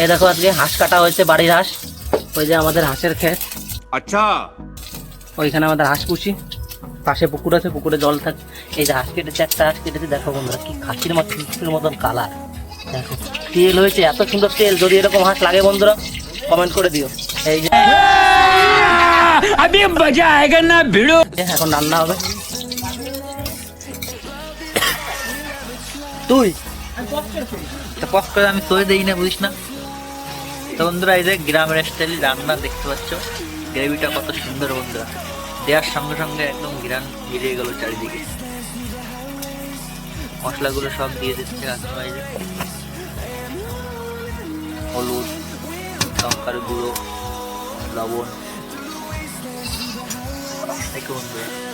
এই দেখো আজকে হাঁস কাটা হয়েছে বাড়ির হাঁস। ওই যে আমাদের হাঁসের ক্ষেত। আচ্ছা। ওইখানে আমাদের হাঁস পুষি। পাশে পুকুর আছে পুকুরে জল থাক। এই যে হাঁস কেটেছে একটা হাঁস কেটেছে। দেখো বন্ধুরা কি খাসির মতো কিছুর মতন কালার। দেখো তেল হয়েছে এত সুন্দর তেল। যদি এরকম হাঁস লাগে বন্ধুরা কমেন্ট করে দিও। এই যে আমি না ভিড়ো এখন রান্না হবে। তুই? কষ্ট আমি তোরে দেই না বুঝিস না? বন্ধুরা, এই যে গ্রামের স্টাইল রান্না দেখতে পাচ্ছ। গ্রেভিটা কত সুন্দর বন্ধুরা। দেওয়ার সঙ্গে সঙ্গে একদম গ্রান মিলিয়ে গেল চারিদিকে। মশলাগুলো সব দিয়ে দিচ্ছে হলুদ, লঙ্কার গুঁড়ো, লবণ। দেখো বন্ধুরা।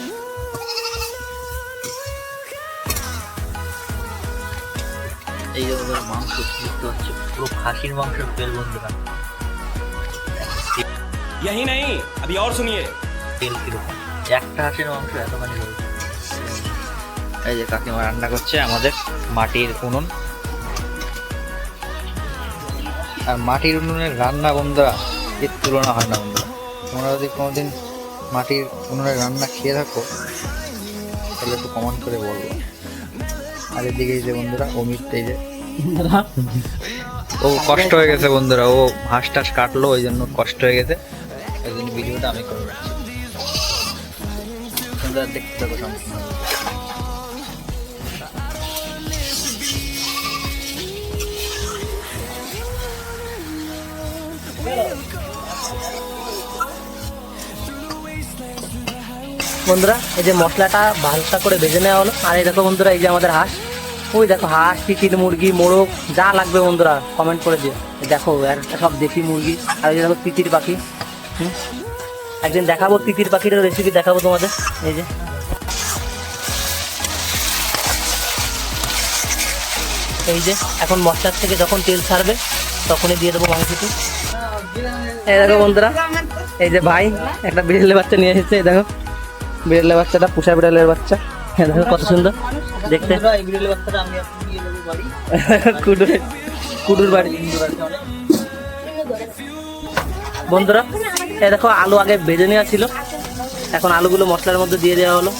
এই যে বন্ধুরা মাংস দেখতে পাচ্ছ পুরো খাসির মাংস তেল বন্ধুরা यही नहीं अभी और सुनिए তেল কিরকম একটা হাঁসের মাংস এতখানি রয়েছে এই যে কাকিমা রান্না করছে আমাদের মাটির উনুন আর মাটির উনুনের রান্না বন্ধুরা এর তুলনা হয় না বন্ধুরা তোমরা যদি কোনোদিন মাটির উনুনের রান্না খেয়ে থাকো তাহলে একটু কমেন্ট করে বলবো আর এদিকে এই যে বন্ধুরা অমিত এই যে ও কষ্ট হয়ে গেছে বন্ধুরা ও হাঁস টাস কাটলো ওই জন্য কষ্ট হয়ে গেছে। ওই জন্য ভিডিওটা আমি করে রাখছি। তোমরা দেখতে থাকো সম্পূর্ণ। বন্ধুরা এই যে মশলাটা ভালটা করে ভেজে নেওয়া হলো। আর এই দেখো বন্ধুরা এই যে আমাদের হাঁস। ওই দেখো হাঁস চিচির মুরগি, মোরগ, যা লাগবে বন্ধুরা কমেন্ট করে দিও। দেখো একটা সব দেশি মুরগি, আর দেখো তিতির পাখি, হুম? একদিন দেখাবো তিতির পাখির রেসিপি দেখাবো তোমাদের, এই যে। এই যে, এখন মশলার থেকে যখন তেল ছাড়বে, তখনই দিয়ে দেবো মাংসটি। এই দেখো বন্ধুরা, এই যে ভাই, একটা বিড়ালের বাচ্চা নিয়ে এসেছে, এই দেখো। বিড়ালের বাচ্চাটা, পুষা বিড়ালের বাচ্চা। দেখো কত সুন্দর। দেখতে। কুডুর কুডুর বাড়ি। বন্ধুরা, এই দেখো, আলু আগে ভেজে নেওয়া ছিল। এখন আলুগুলো মশলার মধ্যে দিয়ে দেওয়া হলো।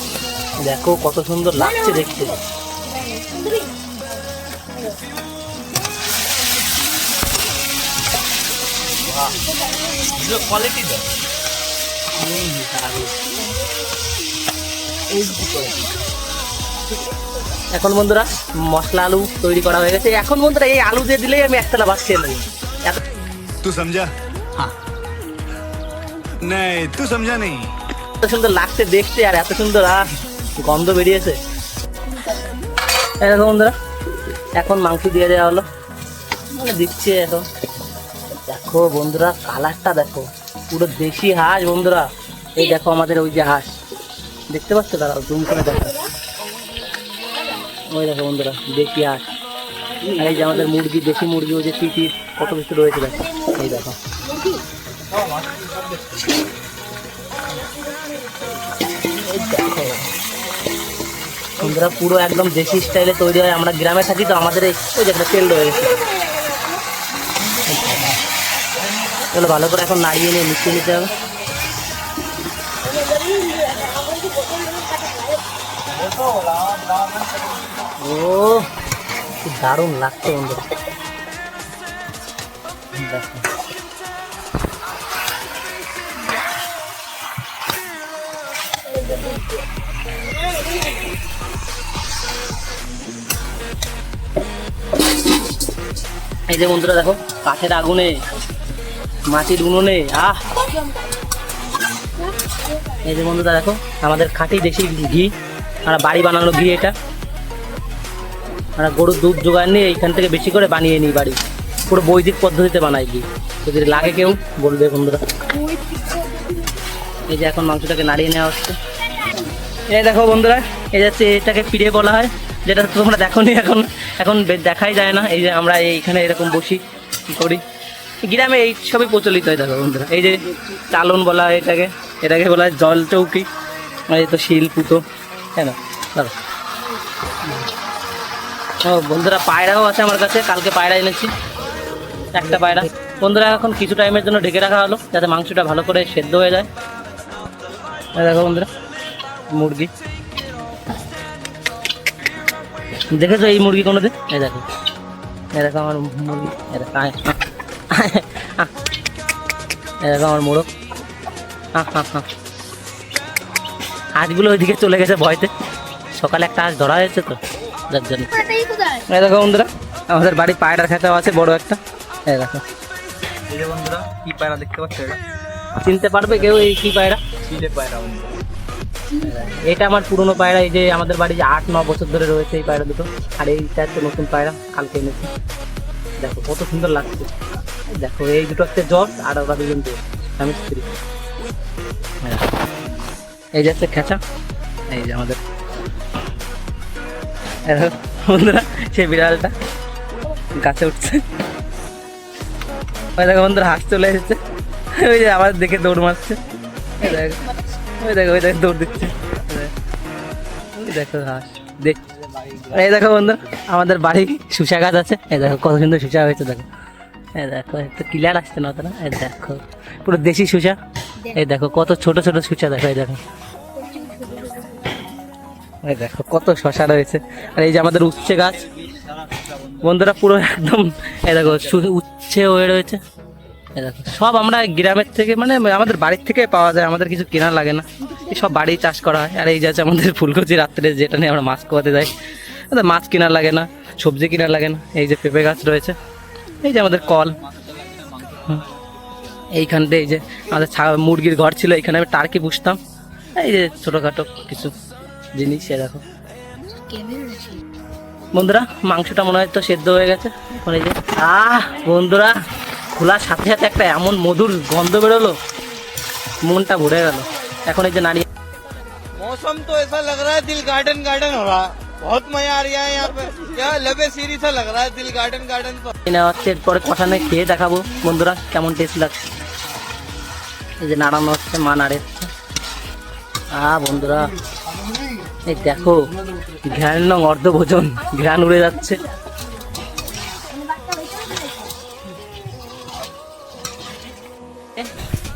দেখো কত সুন্দর লাগছে দেখতে। কোয়ালিটি এখন বন্ধুরা মশলা আলু তৈরি করা হয়ে গেছে। এখন বন্ধুরা এই আলু দিয়ে দিলেই আমি একতলা ভাত খেয়ে তুই সমঝা হ্যাঁ। তুই সমঝা নেই এত সুন্দর লাগছে দেখতে আর এত সুন্দর আর গন্ধ বেরিয়েছে। এরকম বন্ধুরা এখন মাংস দিয়ে দেওয়া হলো। মানে দিচ্ছে এখন। দেখো বন্ধুরা কালারটা দেখো। পুরো দেশি হাঁস বন্ধুরা। এই দেখো আমাদের ওই যে হাঁস। দেখতে পাচ্ছ দাঁড়াও জুম করে দেখো ওই দেখো বন্ধুরা হাঁস আর এই যে আমাদের মুরগি, দেশি মুরগি ওই যে তিতির কত কিছু রয়েছে দেখো। এই দেখো। বন্ধুরা, পুরো একদম দেশি স্টাইলে তৈরি হয়। আমরা গ্রামে থাকি তো আমাদের এই ওই যে একটা তেল রয়ে গেছে। ভালো করে এখন নাড়িয়ে নিয়ে মিশিয়ে নিতে হবে। ও দারুণ লাগছে বন্ধুরা এই যে বন্ধুরা দেখো, কাঠের আগুনে, মাটির উনুনে, আহ! এই যে বন্ধুরা দেখো, আমাদের খাঁটি দেশি ঘি, আমরা বাড়ি বানানো ঘি এটা। আমরা গরুর দুধ জোগাড় নিয়ে এইখান থেকে বেশি করে বানিয়ে নিই বাড়ি। পুরো বৈদিক পদ্ধতিতে বানাই ঘি যদি লাগে কেউ, বলবে বন্ধুরা। এই যে এখন মাংসটাকে নাড়িয়ে নেওয়া হচ্ছে। এই দেখো বন্ধুরা, এই যাচ্ছে এটাকে পিড়ে বলা হয়, যেটা তোমরা দেখো নি এখন এখন দেখাই যায় না। এই যে আমরা এইখানে এরকম বসি, কি করি? গ্রামে এই সবই প্রচলিত হয় দেখো বন্ধুরা। এই যে চালন বলা হয় এটাকে এটাকে বলা হয় জল চৌকি। এই তো শিল, পুতো হ্যাঁ না বন্ধুরা পায়রাও আছে আমার কাছে, কালকে পায়রা এনেছি। একটা পায়রা। বন্ধুরা, এখন কিছু টাইমের জন্য ঢেকে রাখা হলো, যাতে মাংসটা ভালো করে সেদ্ধ হয়ে যায়। দেখো বন্ধুরা, মুরগি। দেখেছ এই মুরগি কোনোদিন? এই দেখো। এই দেখো আমার মুরগি। এই দেখো এই দেখো আমার মোড়ক হাঁসগুলো ওইদিকে চলে গেছে ভয়তে। সকালে একটা হাঁস ধরা হয়েছে তো, যার জন্য। এই দেখো বন্ধুরা আমাদের বাড়ি পায়রা খেতাও আছে বড় একটা। এই দেখো। এই যে বন্ধুরা কি পায়রা দেখতে পাচ্ছ এটা? চিনতে পারবে কেউ এই কি পায়রা? চিলে পায়রা এটা আমার পুরনো পায়রা এই যে আমাদের বাড়ি যে আট ন বছর ধরে রয়েছে এই পায়রা দুটো। আর এইটা হচ্ছে নতুন পায়রা কালকে এনেছি। দেখো কত সুন্দর লাগছে। দেখো এই দুটো হচ্ছে জল আর ওরা দুজন জল স্বামী স্ত্রী। এই যে হচ্ছে খেঁচা। এই যে আমাদের বন্ধুরা, সেই বিড়ালটা গাছে উঠছে। ওই দেখো বন্ধুরা, হাঁস চলে এসেছে। ওই যে আবার দেখে দৌড় মারছে। ওই দেখো ওই দেখো দৌড় দিচ্ছে। ওই দেখো হাঁস। দেখ এই দেখো বন্ধু আমাদের বাড়ি শুষা গাছ আছে। এই দেখো, কত সুন্দর শুষা হয়েছে, দেখো। এই দেখো একটু ক্লিয়ার আসছে না অতটা এই দেখো, পুরো দেশি শুষা এই দেখো, কত ছোট ছোট শুষা দেখো, এই দেখো। এই দেখো, কত শশা রয়েছে। আর এই যে আমাদের উচ্ছে গাছ। বন্ধুরা, পুরো একদম, এই দেখো উচ্ছে হয়ে রয়েছে। এই সব আমরা গ্রামের থেকে মানে আমাদের বাড়ির থেকে পাওয়া যায়, আমাদের কিছু কেনা লাগে না। সব বাড়িই চাষ করা হয়। আর এই যাচ্ছে আমাদের ফুলকচি রাত্রে, যেটা নিয়ে আমরা মাছ খাওয়াতে যাই। মাছ কেনা লাগে না, সবজি কেনা লাগে না। এই যে পেঁপে গাছ রয়েছে। এই যে আমাদের কল। এইখানটা এই যে আমাদের মুরগির ঘর ছিল এখানে আমি টার্কি পুষতাম। এই যে ছোটোখাটো কিছু জিনিস এ দেখো বন্ধুরা মাংসটা মনে হয় তো সেদ্ধ হয়ে গেছে এখন এই যে আহ বন্ধুরা খোলার সাথে সাথে একটা এমন মধুর গন্ধ বেরোলো মনটা ভরে গেল এখন এই যে নারী मौसम तो ऐसा लग रहा है दिल गार्डन गार्डन हो रहा है बहुत मजा आ रहा है यहाँ पे क्या लबे सीरी सा लग रहा है दिल गार्डन गार्डन पर নেওয়া হচ্ছে এরপরে কষানে খেয়ে দেখাবো বন্ধুরা কেমন টেস্ট লাগছে এই যে নাড়ানো হচ্ছে মা নাড়ে হচ্ছে আ বন্ধুরা এই দেখো ঘ্রাণ নং অর্ধ ভোজন ঘ্রাণ উড়ে যাচ্ছে।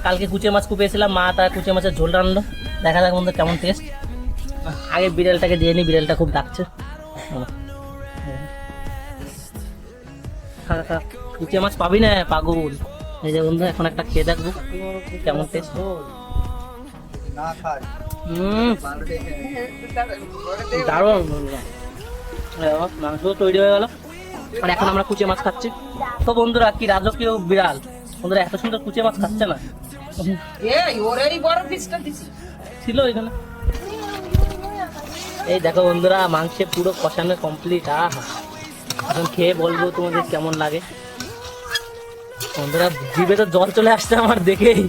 কালকে কুচে মাছ কুপিয়েছিলাম মা তার কুচে মাছের ঝোল রান্নলো দেখা যাক বন্ধু, কেমন টেস্ট আগে বিড়ালটাকে দিয়ে নি, বিড়ালটা খুব ডাকছে। কুচে মাছ পাবি না, পাগল। এই যে বন্ধু, এখন একটা খেয়ে দেখব, কেমন টেস্ট না খায় দারুণ। মাংস তৈরি হয়ে গেল। আর এখন আমরা কুচে মাছ খাচ্ছি। তো বন্ধুরা কি রাজকীয় বিড়াল? বন্ধুরা এত সুন্দর কুচে মাছ খাচ্ছে না? ছিল এখানে। এই দেখো বন্ধুরা মাংসে পুরো কষানো কমপ্লিট আহা। এখন খেয়ে বলব তোমাদের কেমন লাগে। বন্ধুরা জিভে তো জল চলে আসছে আমার দেখেই।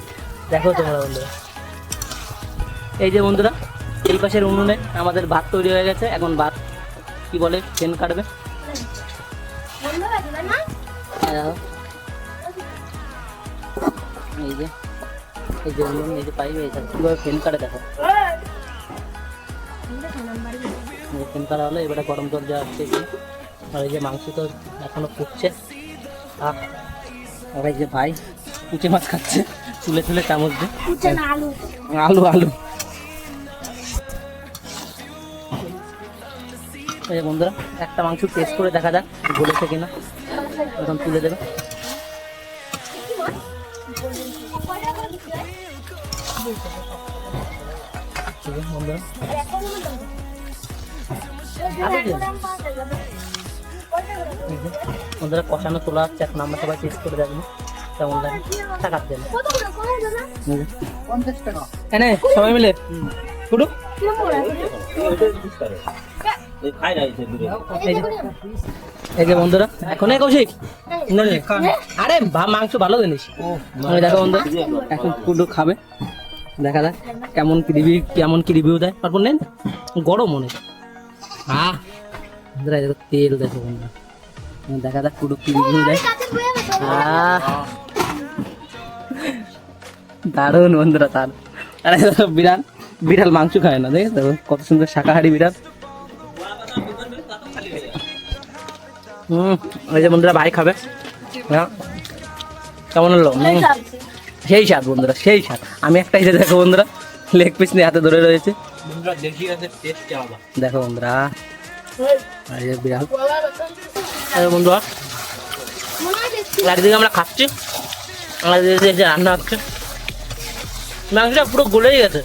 দেখো তোমরা বন্ধুরা। এই যে বন্ধুরা এই পাশের উনুনে আমাদের ভাত তৈরি হয়ে গেছে। এখন ভাত কি বলে ফেন কাটবে। এই যে এই যে উনুন এই যে পাইবে দেখো, কীভাবে ফেন কাটে দেখো। ফেন কাটা হলো এবারে গরম জল দেওয়া হচ্ছে। আর এই যে মাংস তো এখনও ফুটছে। আর এই যে ভাই কুচে মাছ খাচ্ছে। তুলে তুলে চামচ দিয়ে। আলু আলু। এই বন্ধুরা। একটা মাংস টেস্ট করে দেখা যাক বলেছে কিনা। এখন তুলে দেবে। বন্ধুরা বন্ধুরা কষানো তোলা হচ্ছে এখন আমরা সবাই টেস্ট করে দেখব। কেমন লাগে? টাকার এনে সবাই মিলে। শুরু। এই যে- বন্ধুরা এখন কৌশিক। আরে মাংস ভালো জিনিস। ওই দেখো বন্ধু এখন খাবে। দেখা যাক কেমন কি রিভিউ কেমন কি রিভিউ দেয়। তারপর নেন গরম মনে বন্ধুরা দেখো তেল দেখো বন্ধু দেখা যাক কুডু কি রিভিউ দেয়। দারুণ বন্ধুরা তার আরে বিড়াল বিড়াল মাংস খায় না দেখে কত সুন্দর শাকাহারি বিড়াল। হুম ওই যে বন্ধুরা ভাই খাবে হ্যাঁ কেমন হলো? সেই স্বাদ। বন্ধুরা সেই স্বাদ। আমি একটা এই যে দেখো বন্ধুরা লেগ পিস নিয়ে হাতে ধরে রয়েছে। দেখো বন্ধুরা। বিড়াল। বন্ধুরা একদিকে আমরা খাচ্ছি আর যে রান্না হচ্ছে। মাংসটা পুরো গলেই গেছে।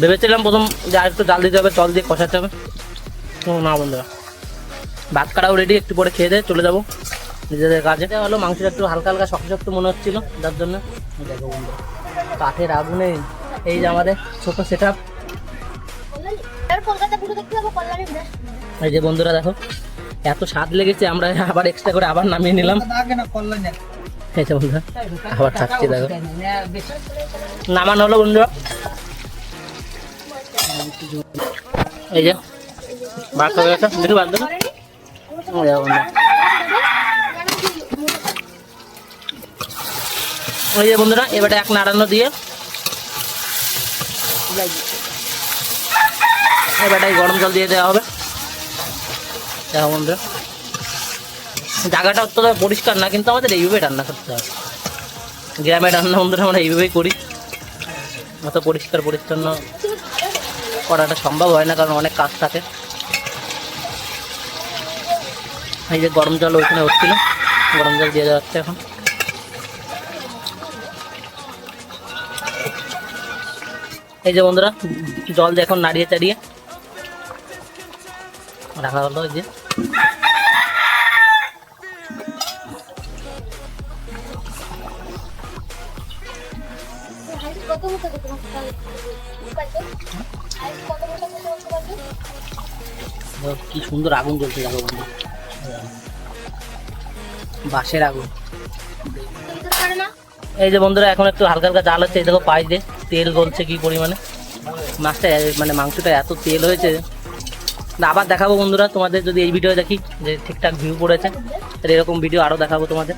ভেবেছিলাম প্রথম যে আর একটু জাল দিতে হবে জল দিয়ে কষাতে হবে। তো না বন্ধুরা। ভাত কাটাও রেডি একটু পরে খেয়ে দিয়ে চলে যাব। নিজেদের কাজে। হলো মাংসটা একটু হালকা হালকা শক্ত শক্ত মনে হচ্ছিল, যার জন্য। দেখো বন্ধুরা, কাঠের আগুনে এই যে আমাদের ছোট সেট আপ এই যে বন্ধুরা, দেখো, এত স্বাদ লেগেছে, আমরা আবার এক্সট্রা করে আবার নামিয়ে নিলাম। এই যে বন্ধুরা, আবার থাকছে দেখো। নামানো হলো বন্ধুরা। এই যে, ভাত হয়ে গেছে। এই যে বন্ধুরা, এবারে এক নাড়ানো দিয়ে। এবারটাই গরম জল দিয়ে দেওয়া হবে। দেখো বন্ধুরা, জায়গাটা অতটা পরিষ্কার না, কিন্তু আমাদের এইভাবে রান্না করতে হবে। গ্রামে রান্না বন্ধুরা, আমরা এইভাবেই করি। অত পরিষ্কার পরিচ্ছন্ন করাটা সম্ভব হয় না, কারণ অনেক কাজ থাকে। এই যে গরম জল ওইখানে হচ্ছিল। গরম জল দিয়ে দেওয়া হচ্ছে এখন। এই যে বন্ধুরা, জল দিয়ে এখন নাড়িয়ে চাড়িয়ে। রাখা হলো যে। কি সুন্দর আগুন জ্বলছে দেখো বন্ধু বাঁশের আগুন। এই যে বন্ধুরা এখন একটু হালকা হালকা জাল হচ্ছে এই দেখো পাশ দিয়ে তেল গলছে কি পরিমাণে। মাছটা মানে মাংসটা এত তেল হয়েছে। না আবার দেখাবো বন্ধুরা তোমাদের যদি এই ভিডিও দেখি যে ঠিকঠাক ভিউ পড়েছে তাহলে এরকম ভিডিও আরও দেখাবো তোমাদের।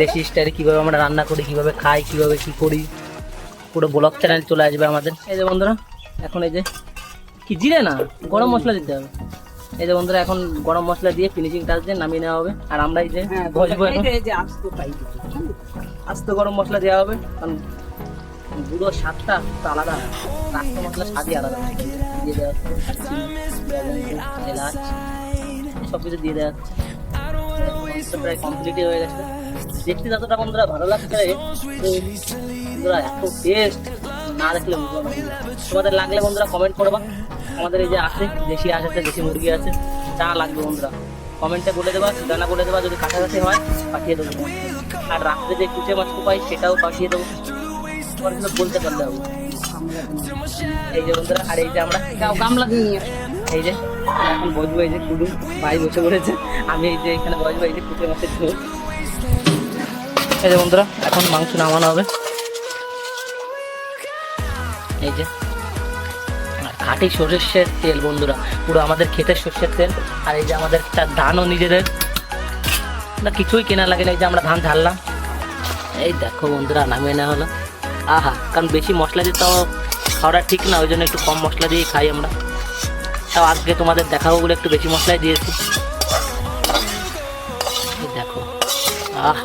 দেশি স্টাইলে কীভাবে আমরা রান্না করি কীভাবে খাই কীভাবে কী করি। পুরো ব্লগ চ্যানেল চলে আসবে আমাদের। এই যে বন্ধুরা এখন এই যে কি জিরে না? গরম মশলা দিতে হবে। এই যে বন্ধুরা এখন গরম মশলা দিয়ে ফিনিশিং টাচ দিয়ে নামিয়ে নেওয়া হবে। আর আমরা এই যে বসবো এখন আস্ত গরম মশলা দেওয়া হবে। কারণ গুঁড়ো স্বাদটা তো আলাদা। আস্ত মশলা স্বাদই আলাদা। দিয়ে দেওয়া হচ্ছে এলাচ সব কিছু দিয়ে দেওয়া হচ্ছে। প্রায় কমপ্লিটই হয়ে গেছে। দেখতে যতটা বন্ধুরা ভালো লাগছে তো বন্ধুরা এত টেস্ট না দেখলে বুঝব না। তোমাদের লাগলে বন্ধুরা কমেন্ট করবা। আমাদের এই যে আছে দেশি হাঁস আছে দেশি মুরগি আছে যা লাগবে বন্ধুরা। কমেন্টে বলে দেবা ঠিকানা বলে দেবা যদি কাছাকাছি হয় পাঠিয়ে দেবো। আর রাত্রে যে কুচে মাছ পাই সেটাও পাঠিয়ে দেবো। তোমার কিন্তু বলতে পারলে হবে। এই যে বন্ধুরা আর এই যে আমরা গামলা নিয়ে এই যে এখন বসবো এই যে কুডু ভাই বসে পড়েছে। আমি এই যে এখানে বসবো এই যে কুচে মাছের ঝোল। এই যে বন্ধুরা এখন মাংস নামানো হবে। এই যে খাঁটি সর্ষের তেল, বন্ধুরা। পুরো আমাদের ক্ষেতের সর্ষের তেল। আর এই যে আমাদের ধানও নিজেদের। না, কিছুই কেনা লাগে না। এই যে আমরা ধান ঝাড়লাম। এই দেখো বন্ধুরা, নামিয়ে নেওয়া হলো। আহা, কারণ বেশি মশলা দিয়ে তাও খাওয়াটা ঠিক না। ওই জন্য একটু কম মশলা দিয়েই খাই আমরা। তাও আজকে তোমাদের দেখাবো বলে একটু বেশি মশলাই দিয়েছি। দেখো। আহ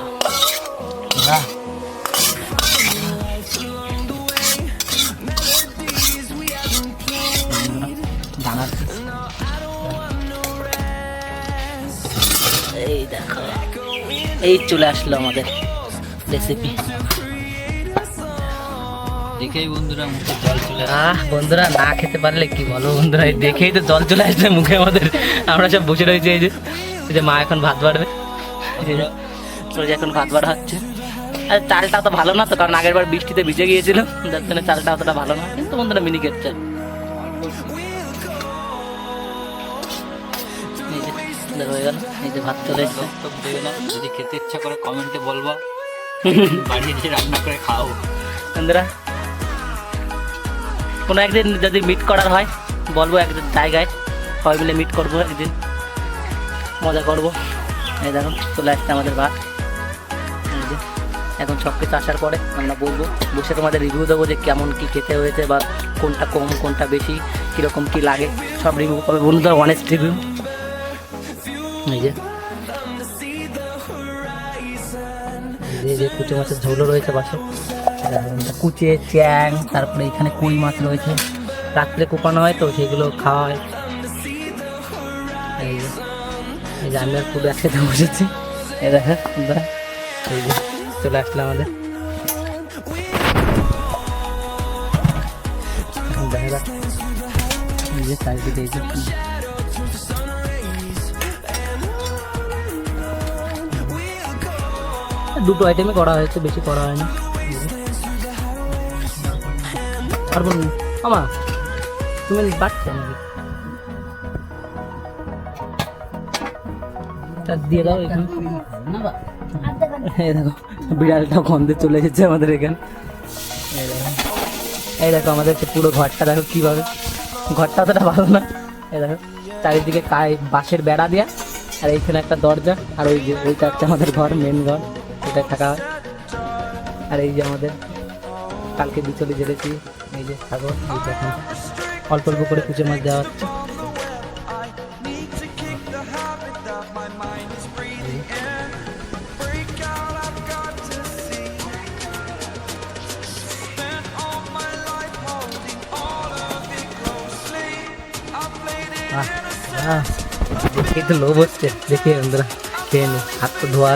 এই দেখো এই চলে আসলো আমাদের রেসিপি দেখেই বন্ধুরা মুখে জল চলে আহ বন্ধুরা না খেতে পারলে কি বলো বন্ধুরা? এই দেখেই তো জল চলে আসছে মুখে আমাদের। আমরা সব বসে রয়েছি এই যে। যে মা এখন ভাত বাড়বে। যে এখন ভাত বাড়া হচ্ছে। আর চালটা তো ভালো না তো কারণ আগের বার বৃষ্টিতে ভিজে গিয়েছিল। যার জন্য চালটা অতটা ভালো না। কিন্তু বন্ধুরা মিনি কেট চাল। হয়ে গেল। এই যে ভাত চলে এসছে। তো দেবে না। যদি খেতে ইচ্ছা করে কমেন্টে বলবা। বাড়িতে রান্না করে খাও। বন্ধুরা কোনো একদিন যদি মিট করার হয় বলব একদিন জায়গায়। সবাই মিলে মিট করব একদিন। মজা করব। এই দেখো চলে আসছে আমাদের ভাত। এখন সব কিছু আসার পরে আমরা বলব বসে তোমাদের রিভিউ দেবো যে কেমন কি খেতে হয়েছে বা কোনটা কম কোনটা বেশি কীরকম কি লাগে। সব রিভিউ করবে বন্ধুরা অনেস্ট রিভিউ যে। কুচে মাছের ঝোলও রয়েছে পাশে। কুচে, চ্যাং, তারপরে এখানে কই মাছ রয়েছে। রাত্রে কোপানো হয় তো, সেগুলো খাওয়া হয়। এই যে আমি আর পুরো একসাথে বসেছি। এই দেখা এই যে, চলে আসলো আমাদের। দেখা যাক এই যে চারিদিকে এই যে দুটো আইটেমে করা হয়েছে, বেশি করা হয়নি। আর আমা তুমি বাড়ছো নাকি? দিয়ে দাও এখানে। দেখো, বিড়ালটা গন্ধে চলে এসেছে আমাদের এখানে। এই দেখো আমাদের পুরো ঘরটা, দেখো কীভাবে। ঘরটা অতটা ভালো না। এই দেখো, চারিদিকে কাই বাঁশের বেড়া দেওয়া আর এইখানে একটা দরজা, আর ওই যে, ওইটা হচ্ছে আমাদের ঘর মেন ঘর। এটা থাকা আর এই যে আমাদের কালকে বিচলে জেলেছি এই যে সাগর এই যে এখন অল্প অল্প করে কুচে মাছ দেওয়া হচ্ছে। দেখে তো লোভ হচ্ছে। দেখে বন্ধুরা, খেয়ে নি, হাত তো ধোয়া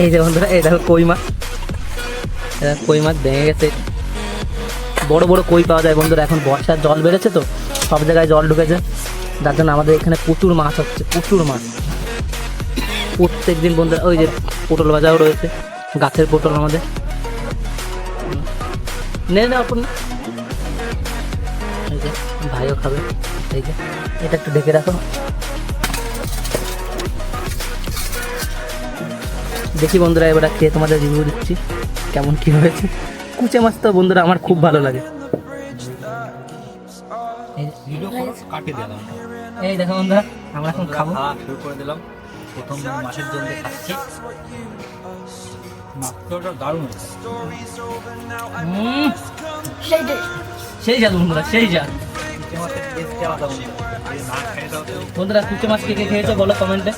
এই যে বন্ধুরা, এই দেখো কই মাছ। কই মাছ ভেঙে গেছে। বড় বড় কই পাওয়া যায় বন্ধুরা, এখন বর্ষার জল বেড়েছে তো, সব জায়গায় জল ঢুকেছে। যার জন্য আমাদের এখানে প্রচুর মাছ হচ্ছে প্রচুর মাছ। প্রত্যেক দিন বন্ধুরা, ওই যে পটল ভাজাও রয়েছে, গাছের পটল আমাদের। নে, না যে, ভাইও খাবে। এই যে, এটা একটু ঢেকে রাখো। দেখি বন্ধুরা এবার খেয়ে তোমাদের রিভিউ দিচ্ছি কেমন কি হয়েছে। কুচে মাছ তো বন্ধুরা আমার খুব ভালো লাগে। এই দেখো বন্ধুরা আমরা এখন খাব। শুরু করে দিলাম। প্রথম মাসের জন্য খাচ্ছি। দারুণ সেই। জাত বন্ধুরা সেই তো। বন্ধুরা কুচে মাছ কে কে খেয়েছো বলো কমেন্টে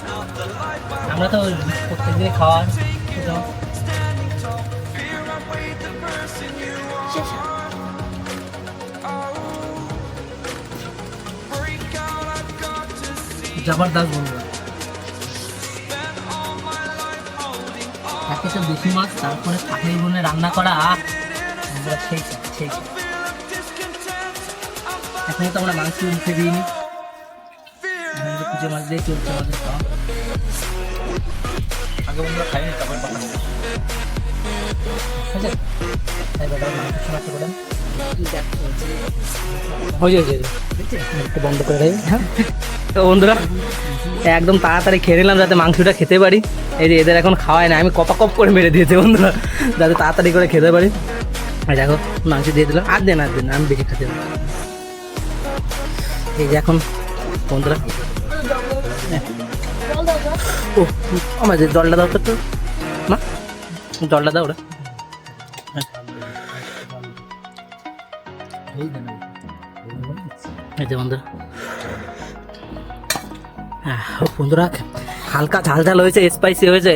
আমরা তো প্রত্যেক দিনই খাওয়া কুচে মাছ। শেষ। জবরদস্ত বন্ধুরা একে তো দেশি মাছ, তারপরে কাঠের গুনে রান্না করা, আহ বন্ধুরা সেই এখনও তো আমরা মাংস মুখে দিইনি যে মাছ দিয়ে চলছে আমাদের খাওয়া আগে বন্ধুরা খাইনি, তারপরে। একটু বন্ধ করে হ্যাঁ? তো বন্ধুরা, একদম তাড়াতাড়ি খেয়ে নিলাম যাতে মাংসটা খেতে পারি। এই যে এদের এখন খাওয়ায় না, আমি কপা কপ করে মেরে দিয়েছি বন্ধুরা, যাতে তাড়াতাড়ি করে খেতে পারি। দেখো, মাংস দিয়ে দিলাম। আর দেন আর দেন, আমি বেশি খেতে এই যে এখন, বন্ধুরা। ও আমার যে জলটা দাও তো। মা, জলটা দাও ওরা। এই যে বন্ধুরা। বন্ধুরা, হালকা ঝাল ঝাল হয়েছে স্পাইসি হয়েছে।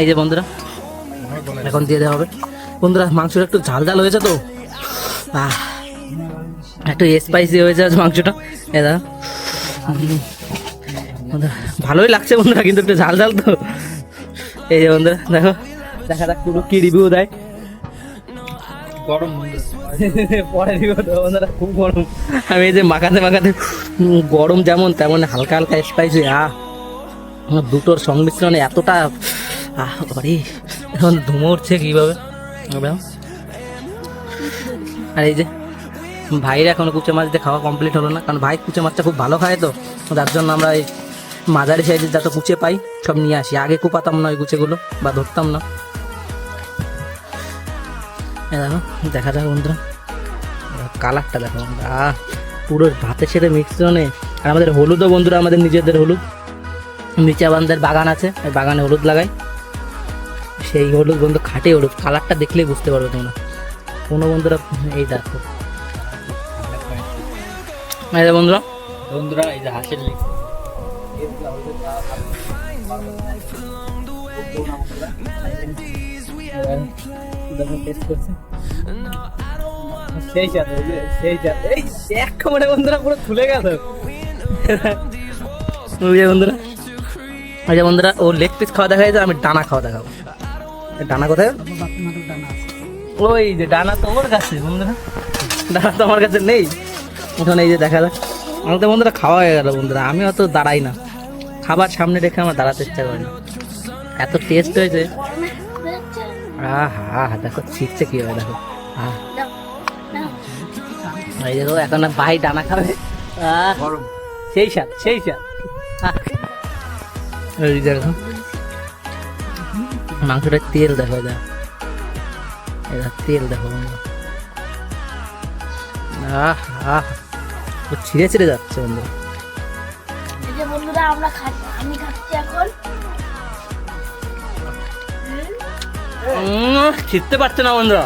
এই যে বন্ধুরা, এখন দিয়ে দেওয়া হবে। বন্ধুরা, মাংসটা একটু ঝাল ঝাল হয়েছে তো। একটু স্পাইসি হয়েছে আজ মাংসটা। এ দাদা ভালোই লাগছে বন্ধুরা কিন্তু একটু ঝাল ঝাল তো। এই যে বন্ধুরা দেখো দেখা যাক পুরো কি রিভিউ দেয়। গরম পরে বন্ধুরা খুব গরম। আমি এই যে মাখাতে মাখাতে গরম যেমন তেমন হালকা হালকা স্পাইসি আহ দুটোর সংমিশ্রণে এতটা আহ বাড়ি এখন ধুমো উঠছে কীভাবে? আর এই যে ভাইয়ের এখনও কুচে মাছ দিয়ে খাওয়া কমপ্লিট হলো না কারণ ভাই কুচে মাছটা খুব ভালো খায় তো যার জন্য আমরা এই মাঝারি সাইজের যত কুচে পাই, সব নিয়ে আসি। আগে কুপাতাম না ওই কুচেগুলো, বা ধরতাম না। দেখো, দেখা যাক বন্ধুরা। কালারটা দেখো বন্ধুরা। পুরো ভাতের সাথে মিশ্রণে আর আমাদের হলুদও বন্ধুরা, আমাদের নিজেদের হলুদ। নিচে আমাদের বাগান আছে, ওই বাগানে হলুদ লাগাই। সেই হলুদ বন্ধু, খাটে হলুদ। কালারটা দেখলেই বুঝতে পারবে তোমরা। কোনো বন্ধুরা, এই দেখো। বন্ধুরা। বন্ধুরা, এই যে হাঁসের লেগ বন্ধুরা বন্ধুরা ওই বন্ধুরা ও লেগ পিস খাওয়া দেখা যাচ্ছে। আমি ডানা খাওয়া দেখাবো ডানা কোথায় ওই যে ডানা তো ওর কাছে বন্ধুরা। ডানা তো আমার কাছে নেই। এখন এই যে দেখা যাক আমার তো বন্ধুরা খাওয়া হয়ে গেল, বন্ধুরা। আমি অত দাঁড়াই না। খাবার সামনে রেখে আমার দাঁড়াতে ইচ্ছা করে না। এত টেস্ট হয়েছে। বেরোচ্ছে আহা দেখো ছিটছে কি হবে দেখো। দাও এই দেখো এখন ভাই ডানা খাবে। সেই স্বাদ সেই আহ। এই দেখো। মাংসটার তেল দেখো এটা এটা তেল দেখো আহ আহ। ছিঁড়ে ছিঁড়ে যাচ্ছে বন্ধু। আমরা খাচ্ছি আমি খাচ্ছি এখন। উম, ছিঁড়তে পারছে না বন্ধুরা।